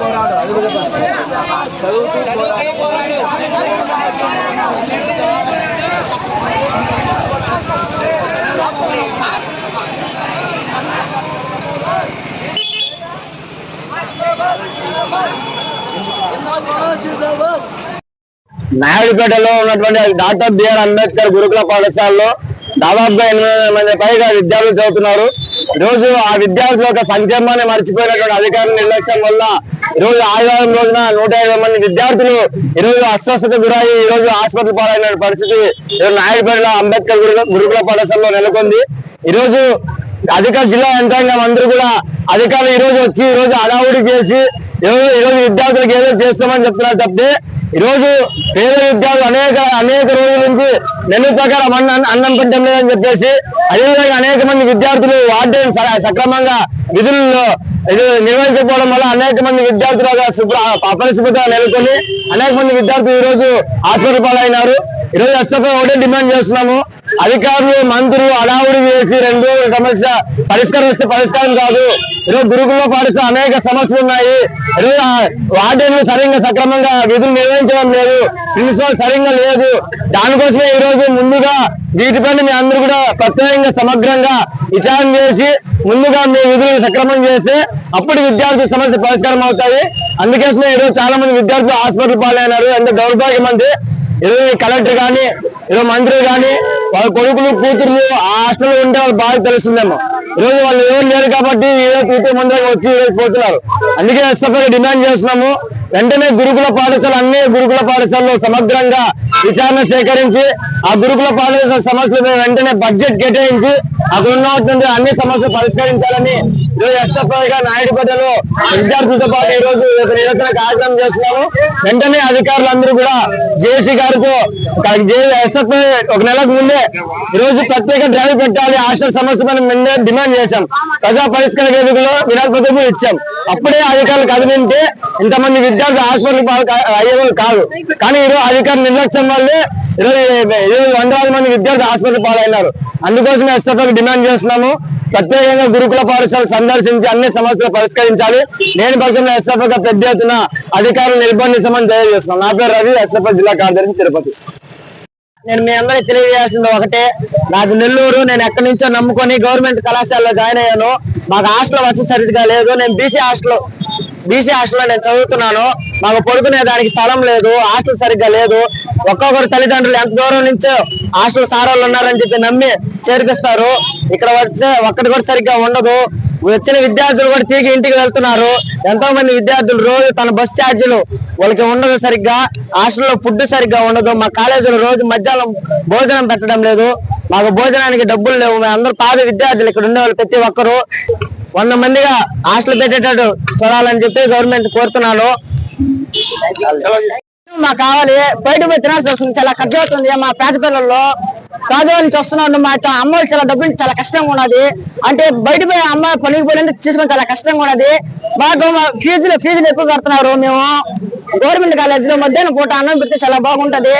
పోరాడు చదువుతూ నాయుడుపేటలో ఉన్నటువంటి డాక్టర్ బిఆర్ అంబేద్కర్ గురుకుల పాఠశాలలో దాదాపుగా ఎనిమిది మంది పైగా విద్యార్థులు చదువుతున్నారు. రోజు ఆ విద్యార్థుల యొక్క సంక్షేమాన్ని మర్చిపోయినటువంటి అధికారుల నిర్లక్ష్యం వల్ల ఈ రోజు ఆదివారం రోజున నూట యాభై మంది విద్యార్థులు ఈ అస్వస్థత గురయ్యి ఈ రోజు ఆసుపత్రి పాలైన పరిస్థితి ఈ నాయుడుపేటలో అంబేద్కర్ గురుకుల గురుకుల పాఠశాలలో నెలకొంది. ఈ రోజు అధికార జిల్లా యంత్రాంగం అందరూ కూడా అధికారులు ఈ రోజు వచ్చి ఈ రోజు అడావుడి చేసి ఈ రోజు విద్యార్థులకు ఏదో చేస్తామని చెప్తున్నారు తప్పితే ఈరోజు పేద విద్యార్థులు అనేక అనేక రోజుల నుంచి నెల్లు ప్రకారం అన్నం అన్నం పెట్టడం లేదని చెప్పేసి అదేవిధంగా అనేక మంది విద్యార్థులు వార్డెన్ స- సక్రమంగా విధుల్లో ఇది నిర్వహించకపోవడం వల్ల అనేక మంది విద్యార్థులు ఒక అపరిశుభ్రత నెలకొని అనేక మంది విద్యార్థులు ఈ రోజు హాస్పిటల్ పాలైనారు. ఈరోజు ఎస్ఎఫ్ఐ ఒకటే డిమాండ్ చేస్తున్నాము. అధికారులు మంత్రులు అడావుడి చేసి రెండు సమస్య పరిష్కరిస్తే పరిష్కారం కాదు. ఈరోజు గురుకుల పాటిస్తే అనేక సమస్యలు ఉన్నాయి. ఈరోజు వార్డెన్లు సరిగ్గా సక్రమంగా విధులు నిర్వహించడం లేదు. ప్రిన్సిపల్ సరిగ్గా లేదు. దానికోసమే ఈ రోజు ముందుగా వీటిపైన మీ అందరూ కూడా ప్రత్యేకంగా సమగ్రంగా విచారణ చేసి ముందుగా మీ విధులు సక్రమం చేస్తే అప్పుడు విద్యార్థుల సమస్య పరిష్కారం అవుతాయి. అందుకోసమే ఈరోజు చాలా మంది విద్యార్థులు హాస్పిటల్ పాలైనారు. ఎంత దౌర్భాగ్యం అంటే ఈరోజు కలెక్టర్ కానీ ఈరోజు మంత్రి కానీ వాళ్ళ కొడుకులు కూతుర్లు ఆ హాస్టల్లో ఉంటే వాళ్ళు బాగా తెలుస్తుందేమో. ఈరోజు వాళ్ళు ఎవరు లేరు కాబట్టి ఈరోజు తీర్పు మంది వచ్చి ఈరోజు పోతున్నారు. అందుకే ఎస్ఎఫ్ఐ డిమాండ్ చేస్తున్నాము. వెంటనే గురుకుల పాఠశాల అన్ని గురుకుల పాఠశాలలో సమగ్రంగా విచారణ సేకరించి ఆ గురుకుల పాఠశాల సమస్యల మీద వెంటనే బడ్జెట్ కేటాయించి అక్కడ ఉన్నటువంటి అన్ని సమస్యలు పరిష్కరించాలని ఈరోజు ఎస్ఎఫ్ఐగా ప్రజలు విద్యార్థులతో పాటు ఈ రోజు నిరసన కార్యక్రమం చేస్తున్నాము వెంటనే అధికారులందరూ కూడా జేసీ గారితో ఎస్ఎఫ్ఐ ఒక నెలకు ముందే ఈ రోజు ప్రత్యేక డ్రైవ్ పెట్టాలి హాస్టల్ సమస్య పైన ముందే డిమాండ్ చేశాం. ప్రజా పరిష్కార వేదికలో వినాయక ఇచ్చాం. అప్పుడే అధికారులు కదిలింటే ఇంతమంది విద్యార్థులు హాస్పిటల్ అయ్యేవాళ్ళు కాదు. కానీ ఈరోజు అధికారులు నిర్లక్ష్యం వల్లే ఇరవై ఇరవై వందలాది మంది విద్యార్థి హాస్పిటల్ పాలైనారు. అందుకోసం ఎస్ఎఫ్ఐకి డిమాండ్ చేస్తున్నాము. ప్రత్యేకంగా గురుకుల పాఠశాల సందర్శించి అన్ని సమస్యలు పరిష్కరించాలి. లేని పక్షంలో ఎస్ఎఫ్ఐగా పెద్ద ఎత్తున అధికారులు నిర్బంధించమని తెలియజేస్తున్నాం నా పేరు రవి ఎస్ఎఫ్ఐ జిల్లా కార్యదర్శి తిరుపతి. నేను మీ అందరికి తెలియజేసింది ఒకటే. నాకు నెల్లూరు నేను ఎక్కడి నుంచో నమ్ముకొని గవర్నమెంట్ కళాశాలలో జాయిన్ అయ్యాను. మాకు హాస్టల్ వసతి సరిగ్గా లేదు. నేను బీసీ హాస్టల్ బీసీ హాస్టల్లో నేను చదువుతున్నాను. మాకు పడుకునే దానికి స్థలం లేదు హాస్టల్ సరిగ్గా లేదు. ఒక్కొక్కరు తల్లిదండ్రులు ఎంత దూరం నుంచో హాస్టల్ సారోళ్ళు ఉన్నారని చెప్పి నమ్మి చేర్పిస్తారు. ఇక్కడ వచ్చే ఒక్కటి కూడా సరిగ్గా ఉండదు. వచ్చిన విద్యార్థులు కూడా తిరిగి ఇంటికి వెళ్తున్నారు. ఎంతో మంది విద్యార్థులు రోజు తన బస్ ఛార్జీలు వాళ్ళకి ఉండదు సరిగ్గా. హాస్టల్లో ఫుడ్ సరిగ్గా ఉండదు. మా కాలేజీలో రోజు మధ్యాహ్నం భోజనం పెట్టడం లేదు. మాకు భోజనానికి డబ్బులు లేవు. మేము అందరూ పాద విద్యార్థులు. ఇక్కడ ఉండేవాళ్ళు ప్రతి ఒక్కరు. వంద మందిగా హాస్టల్ పెట్టేటట్టు చూడాలని చెప్పి గవర్నమెంట్ కోరుతున్నాను. మాకు కావాలి. బయట పోయి తినాల్సి వస్తుంది. చాలా ఖర్చు అవుతుంది. మా పేద పిల్లల్లో పేదవాళ్ళ నుంచి వస్తున్నాడు మా చా- అమ్మ చాలా డబ్బులు చాలా కష్టంగా ఉన్నది. అంటే బయట పోయి అమ్మ పనికి పోయినందుకు తీసుకొని చాలా కష్టంగా ఉన్నది. మాకు ఫీజులు ఫీజులు ఎక్కువ కడుతున్నారు మేము. గవర్నమెంట్ కాలేజీలో మధ్యాహ్నం పూట అన్నం పెడితే చాలా బాగుంటది.